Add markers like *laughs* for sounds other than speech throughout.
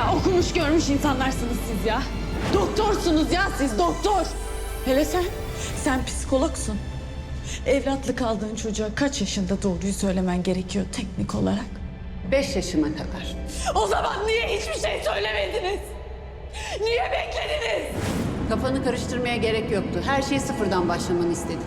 ya okumuş görmüş insanlarsınız siz ya. Doktorsunuz ya siz doktor. Hele sen, sen psikologsun. Evlatlık aldığın çocuğa kaç yaşında doğruyu söylemen gerekiyor teknik olarak? Beş yaşına kadar. O zaman niye hiçbir şey söylemediniz? Niye beklediniz? Kafanı karıştırmaya gerek yoktu. Her şeyi sıfırdan başlamanı istedik.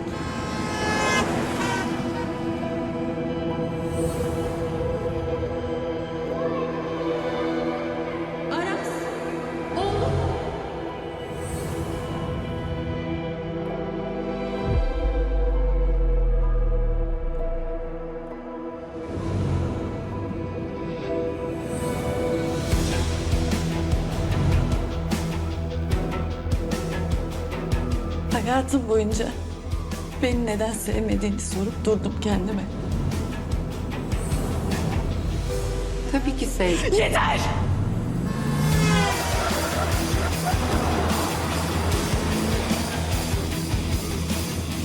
Hayatım boyunca beni neden sevmediğini sorup durdum kendime. Tabii ki sevdim. Yeter!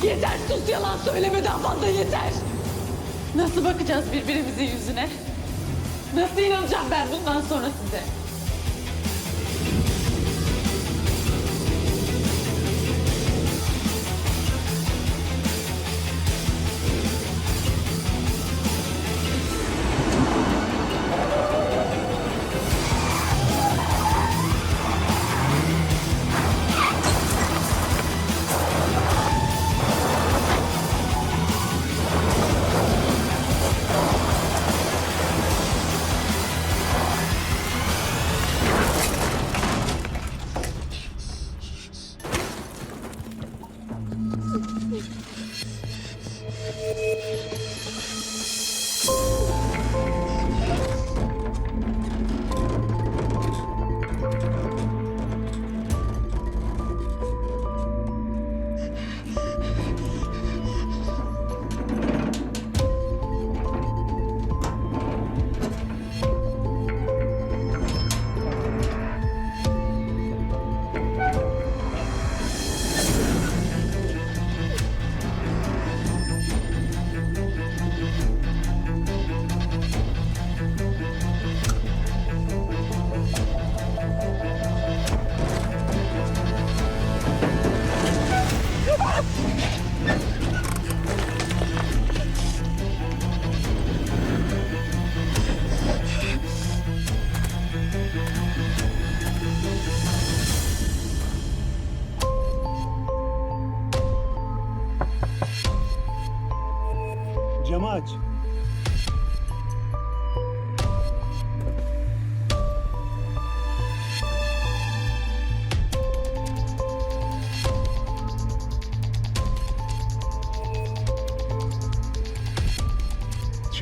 Yeter sus yalan söyleme daha fazla yeter. Nasıl bakacağız birbirimizin yüzüne? Nasıl inanacağım ben bundan sonra size?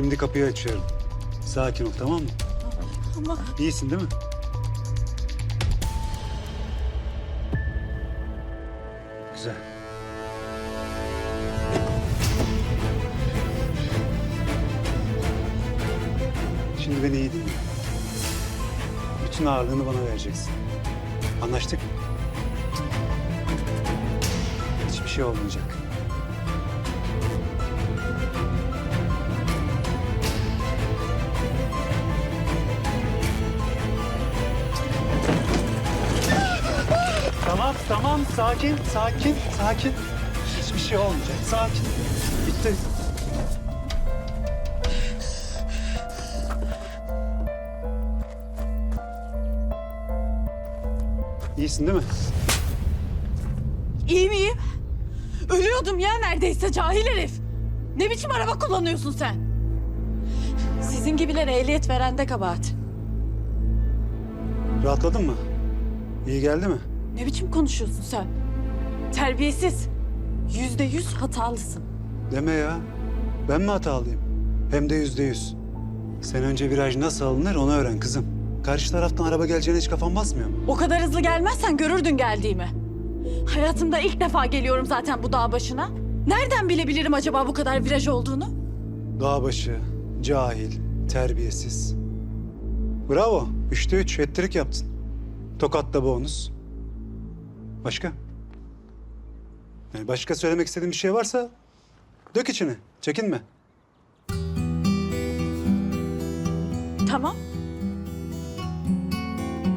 Şimdi kapıyı açıyorum. Sakin ol tamam mı? Ama İyisin değil mi? Güzel. Şimdi beni iyi dinle. Bütün ağırlığını bana vereceksin. Anlaştık mı? Hiçbir şey olmayacak. Sakin, sakin, sakin. Hiçbir şey olmayacak. Sakin. Bitti. İyisin değil mi? iyi miyim? Ölüyordum ya neredeyse cahil herif. Ne biçim araba kullanıyorsun sen? Sizin gibilere ehliyet veren de kabahat. Rahatladın mı? İyi geldi mi? Ne biçim konuşuyorsun sen? Terbiyesiz. Yüzde yüz hatalısın. Deme ya. Ben mi hatalıyım? Hem de yüzde yüz. Sen önce viraj nasıl alınır onu öğren kızım. Karşı taraftan araba geleceğine hiç kafan basmıyor mu? O kadar hızlı gelmezsen görürdün geldiğimi. Hayatımda ilk defa geliyorum zaten bu dağ başına. Nereden bilebilirim acaba bu kadar viraj olduğunu? Dağ başı, cahil, terbiyesiz. Bravo. Üçte üç. Ettirik yaptın. Tokatla bonus. Başka? Yani başka söylemek istediğin bir şey varsa dök içine. Çekinme. Tamam.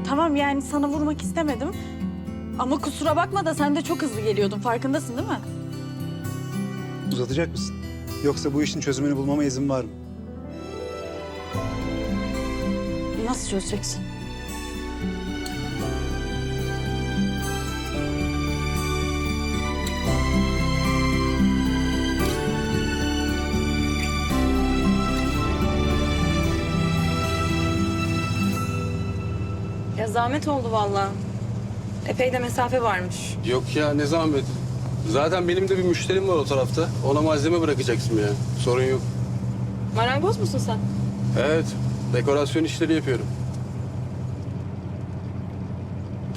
tamam yani sana vurmak istemedim. Ama kusura bakma da sen de çok hızlı geliyordun. Farkındasın değil mi? Uzatacak mısın? Yoksa bu işin çözümünü bulmama izin var mı? Nasıl çözeceksin? Ya zahmet oldu vallahi. Epey de mesafe varmış. Yok ya ne zahmet. Zaten benim de bir müşterim var o tarafta. Ona malzeme bırakacaksın yani. Sorun yok. Marangoz musun sen? Evet. Dekorasyon işleri yapıyorum.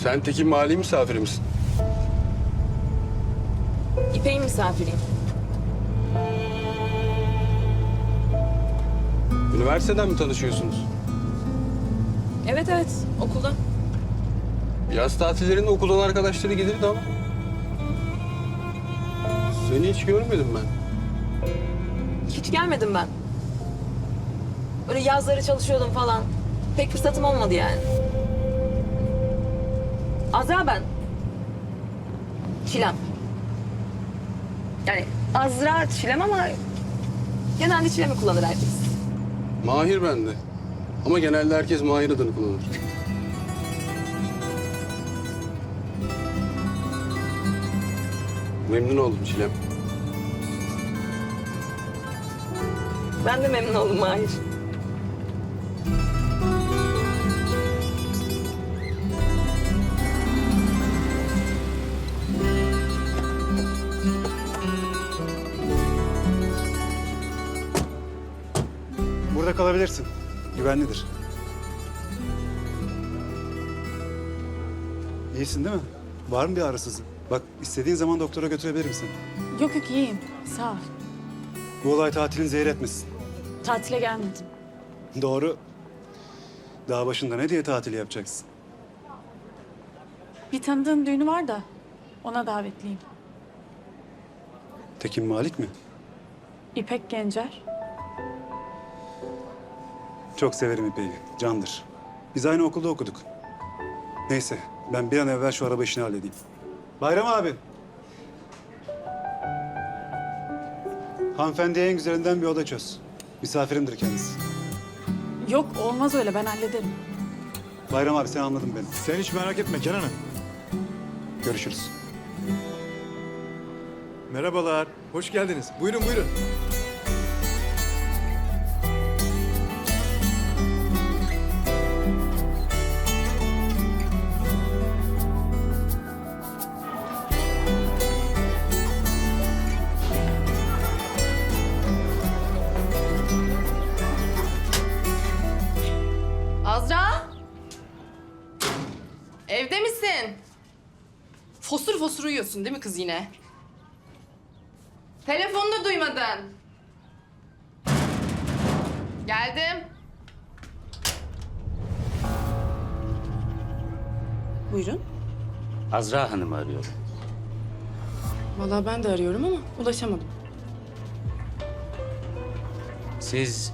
Sen Tekin mali misafiri misin? İpek'in misafiriyim. Üniversiteden mi tanışıyorsunuz? Evet evet okulda. Yaz tatillerinde okuldan arkadaşları gelirdi ama. Seni hiç görmedim ben. Hiç gelmedim ben. Öyle yazları çalışıyordum falan. Pek fırsatım olmadı yani. Azra ben. Çilem. Yani Azra Çilem ama genelde Çilem'i kullanır herkes. Mahir bende. Ama genelde herkes Mahir adını kullanır. Memnun oldum Çilem. Ben de memnun oldum Mahir. Burada kalabilirsin. Güvenlidir. İyisin değil mi? Var mı bir ağrısızın? Bak istediğin zaman doktora götürebilirim seni. Yok yok iyiyim. Sağ ol. Bu olay tatilin zehir etmesin. Tatile gelmedim. Doğru. Daha başında ne diye tatil yapacaksın? Bir tanıdığım düğünü var da ona davetliyim. Tekin Malik mi? İpek Gencer. Çok severim İpek'i. Candır. Biz aynı okulda okuduk. Neyse ben bir an evvel şu araba işini halledeyim. Bayram abi. Hanımefendiye en güzelinden bir oda çöz. Misafirimdir kendisi. Yok olmaz öyle ben hallederim. Bayram abi sen anladın beni. Sen hiç merak etme Kenan'ım. Görüşürüz. Merhabalar, hoş geldiniz. Buyurun buyurun. Azra? Evde misin? Fosur fosur uyuyorsun değil mi kız yine? Telefonu da duymadın. Geldim. Buyurun. Azra Hanım'ı arıyorum. Vallahi ben de arıyorum ama ulaşamadım. Siz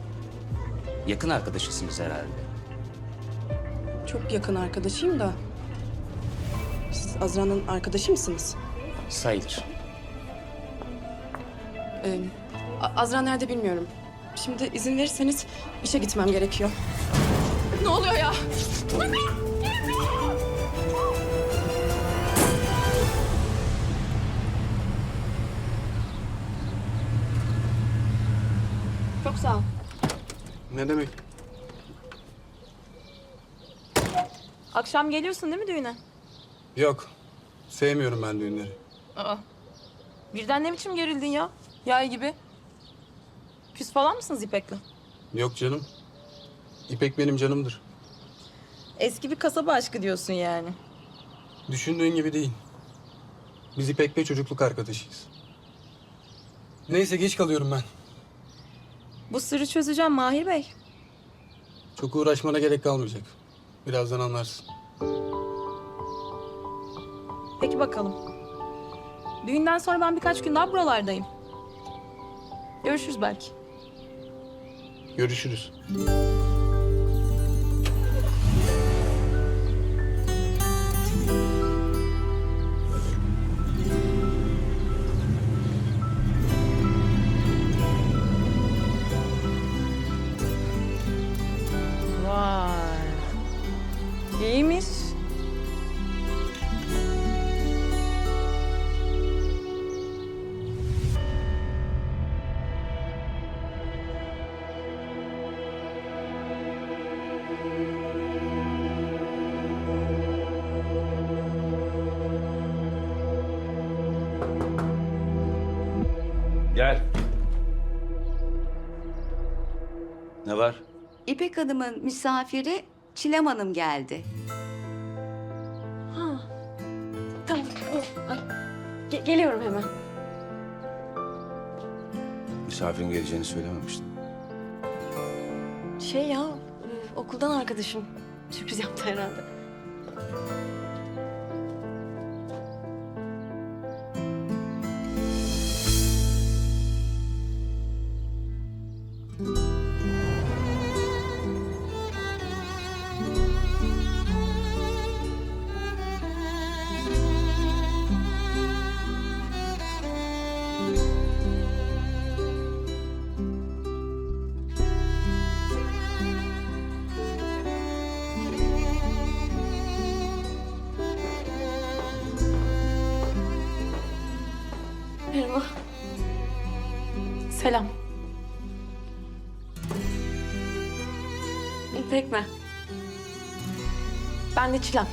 yakın arkadaşısınız herhalde. Çok yakın arkadaşıyım da. Siz Azra'nın arkadaşı mısınız? Sayılır. Ee, A- Azra nerede bilmiyorum. Şimdi izin verirseniz işe gitmem gerekiyor. Ne oluyor ya? Çok sağ ol. Ne demek? Akşam geliyorsun değil mi düğüne? Yok. Sevmiyorum ben düğünleri. Aa. Birden ne biçim gerildin ya? Yay gibi. Küs falan mısınız İpek'le? Yok canım. İpek benim canımdır. Eski bir kasaba aşkı diyorsun yani. Düşündüğün gibi değil. Biz İpek'le çocukluk arkadaşıyız. Neyse geç kalıyorum ben. Bu sırrı çözeceğim Mahir Bey. Çok uğraşmana gerek kalmayacak. Birazdan anlarsın. Peki bakalım. Düğünden sonra ben birkaç gün daha buralardayım. Görüşürüz belki. Görüşürüz. İpek Hanım'ın misafiri Çilem Hanım geldi. Tamam. oh, ay. Ge- geliyorum hemen. Misafirin geleceğini söylememiştin. Şey ya, e, okuldan arkadaşım. Sürpriz yaptı herhalde. İpek ben. De. Çilem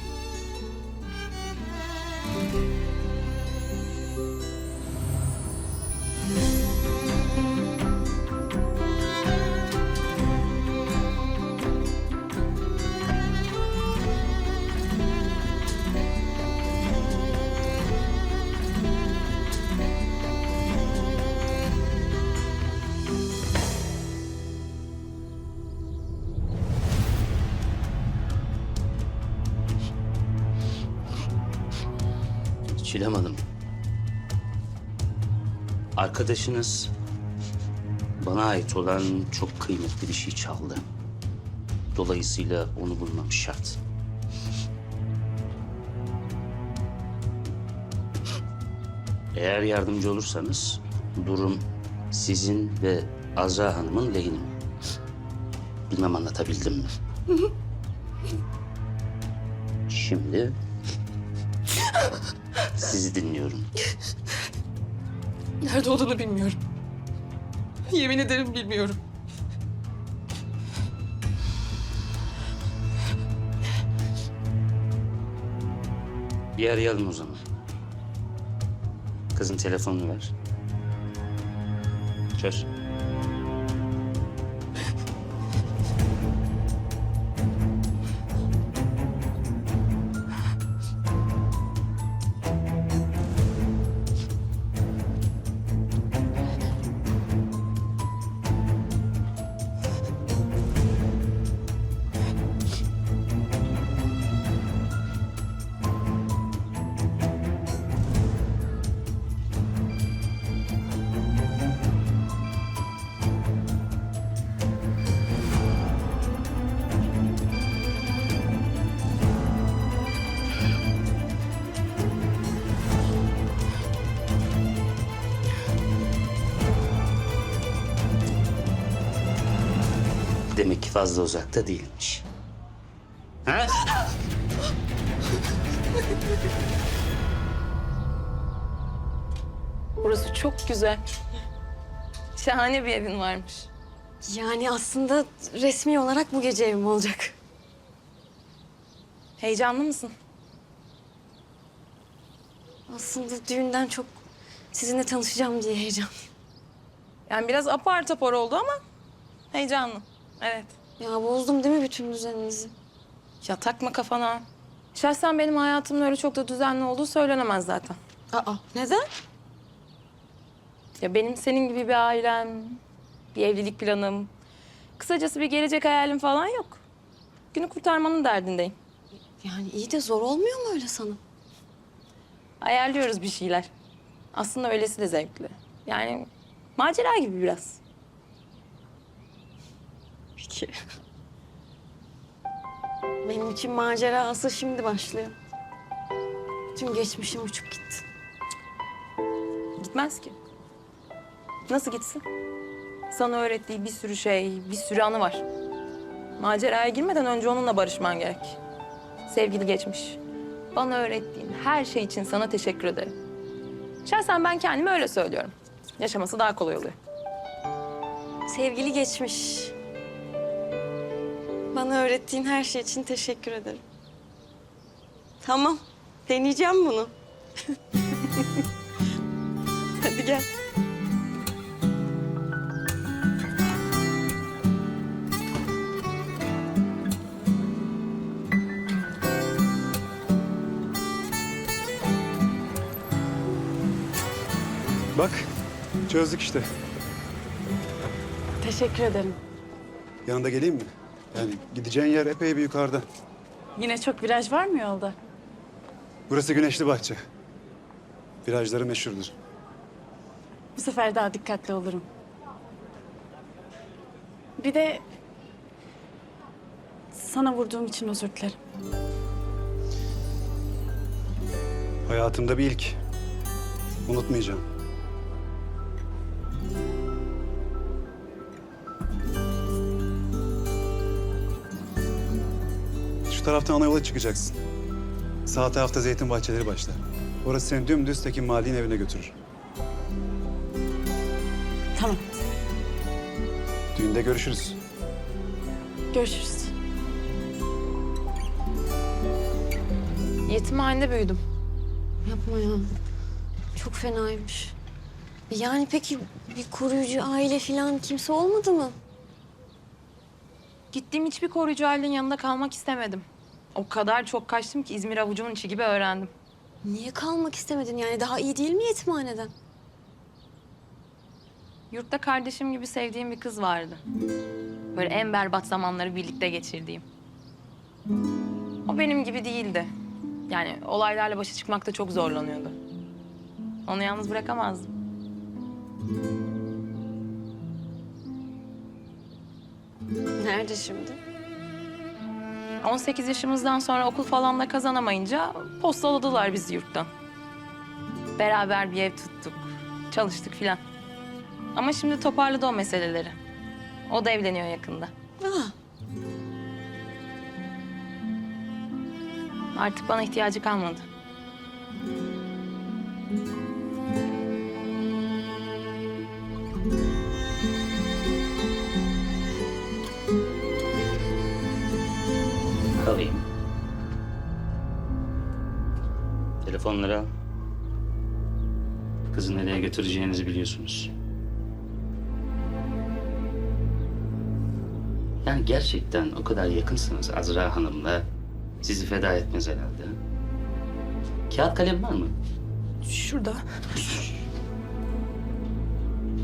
Arkadaşınız bana ait olan çok kıymetli bir şey çaldı. Dolayısıyla onu bulmam şart. Eğer yardımcı olursanız durum sizin ve Azra Hanım'ın lehine. Bilmem anlatabildim mi? Şimdi sizi dinliyorum. Nerede olduğunu bilmiyorum. Yemin ederim bilmiyorum. Bir arayalım o zaman. Kızın telefonunu ver. Çöz. Fazla uzakta değilmiş. Ha? Burası çok güzel. Şahane bir evin varmış. Yani aslında resmi olarak bu gece evim olacak. Heyecanlı mısın? Aslında düğünden çok sizinle tanışacağım diye heyecan. Yani biraz apar topar oldu ama heyecanlı. Evet. Ya bozdum değil mi bütün düzeninizi? Ya takma kafana. Şahsen benim hayatımın öyle çok da düzenli olduğu söylenemez zaten. Aa neden? Ya benim senin gibi bir ailem, bir evlilik planım, kısacası bir gelecek hayalim falan yok. Günü kurtarmanın derdindeyim. Yani iyi de zor olmuyor mu öyle sana? Ayarlıyoruz bir şeyler. Aslında öylesi de zevkli. Yani macera gibi biraz. Peki. Benim için macera asıl şimdi başlıyor. Tüm geçmişim uçup gitti. Gitmez ki. Nasıl gitsin? Sana öğrettiği bir sürü şey, bir sürü anı var. Maceraya girmeden önce onunla barışman gerek. Sevgili geçmiş. Bana öğrettiğin her şey için sana teşekkür ederim. Şahsen ben kendime öyle söylüyorum. Yaşaması daha kolay oluyor. Sevgili geçmiş. Bana öğrettiğin her şey için teşekkür ederim. Tamam, deneyeceğim bunu. *laughs* Hadi gel. Bak çözdük işte. Teşekkür ederim. Yanında geleyim mi? Yani gideceğin yer epey bir yukarıda. Yine çok viraj var mı yolda? Burası Güneşli Bahçe. Virajları meşhurdur. Bu sefer daha dikkatli olurum. Bir de sana vurduğum için özür dilerim. Hayatımda bir ilk. Unutmayacağım. Taraftan ana yola çıkacaksın. Sağ tarafta zeytin bahçeleri başlar. Orası seni dümdüz Tekin Mali'nin evine götürür. Tamam, Düğünde görüşürüz. görüşürüz. Yetimhanede büyüdüm. Yapma ya. Çok fenaymış. Yani peki bir koruyucu aile falan kimse olmadı mı? Gittiğim hiçbir koruyucu ailenin yanında kalmak istemedim. O kadar çok kaçtım ki İzmir avucumun içi gibi öğrendim. Niye kalmak istemedin yani? Daha iyi değil mi yetimhaneden? Yurtta kardeşim gibi sevdiğim bir kız vardı. Böyle en berbat zamanları birlikte geçirdiğim. O benim gibi değildi. Yani olaylarla başa çıkmakta çok zorlanıyordu. Onu yalnız bırakamazdım. Nerede şimdi? 18 yaşımızdan sonra okul falan da kazanamayınca postaladılar bizi yurttan. Beraber bir ev tuttuk, çalıştık filan. Ama şimdi toparladı o meseleleri. O da evleniyor yakında. Aa, Artık bana ihtiyacı kalmadı. Telefonları al. Kızı nereye götüreceğinizi biliyorsunuz. Yani gerçekten o kadar yakınsınız Azra Hanım'la. Sizi feda etmez herhalde. Kağıt kalem var mı? Şurada.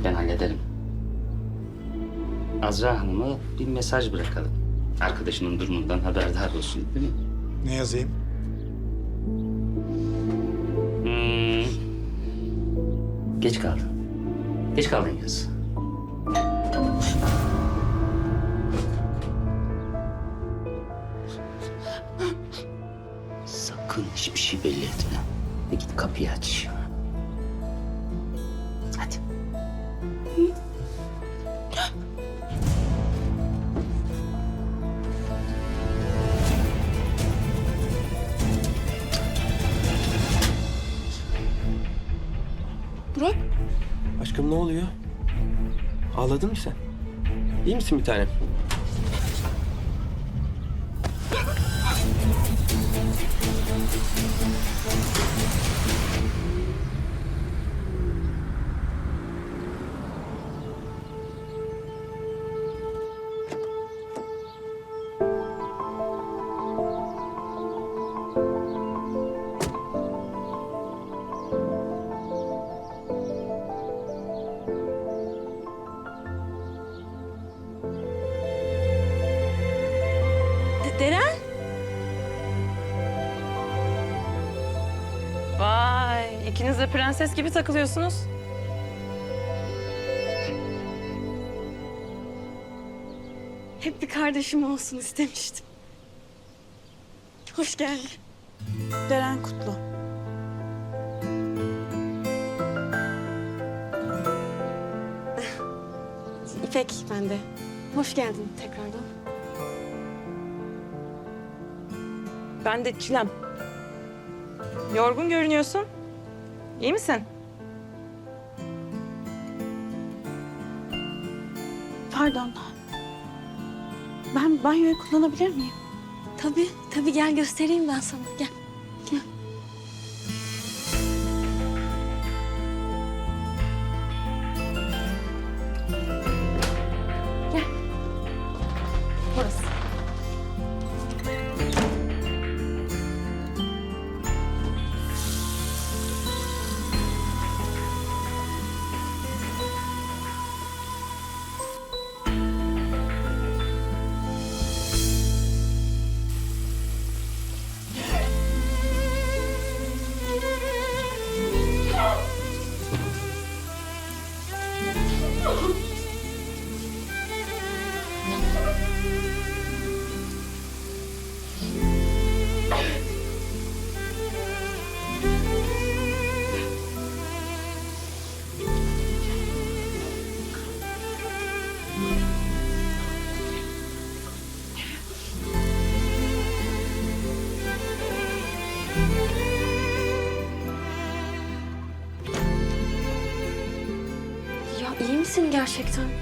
Ben hallederim. Azra Hanım'a bir mesaj bırakalım. Arkadaşının durumundan haberdar olsun değil mi? Ne yazayım? Geç kaldın. Geç kaldın kız. Sakın hiçbir şey belli etme. Ve git kapıyı aç. Ağladın mı sen? İyi misin bir tanem? Prenses gibi takılıyorsunuz. Hep bir kardeşim olsun istemiştim. Hoş geldin. Deren Kutlu. İpek ben de. Hoş geldin tekrardan. Ben de Çilem. Yorgun görünüyorsun. İyi misin? Pardon. Ben banyoyu kullanabilir miyim? Tabii, tabii gel göstereyim ben sana. Gel. Misin gerçekten?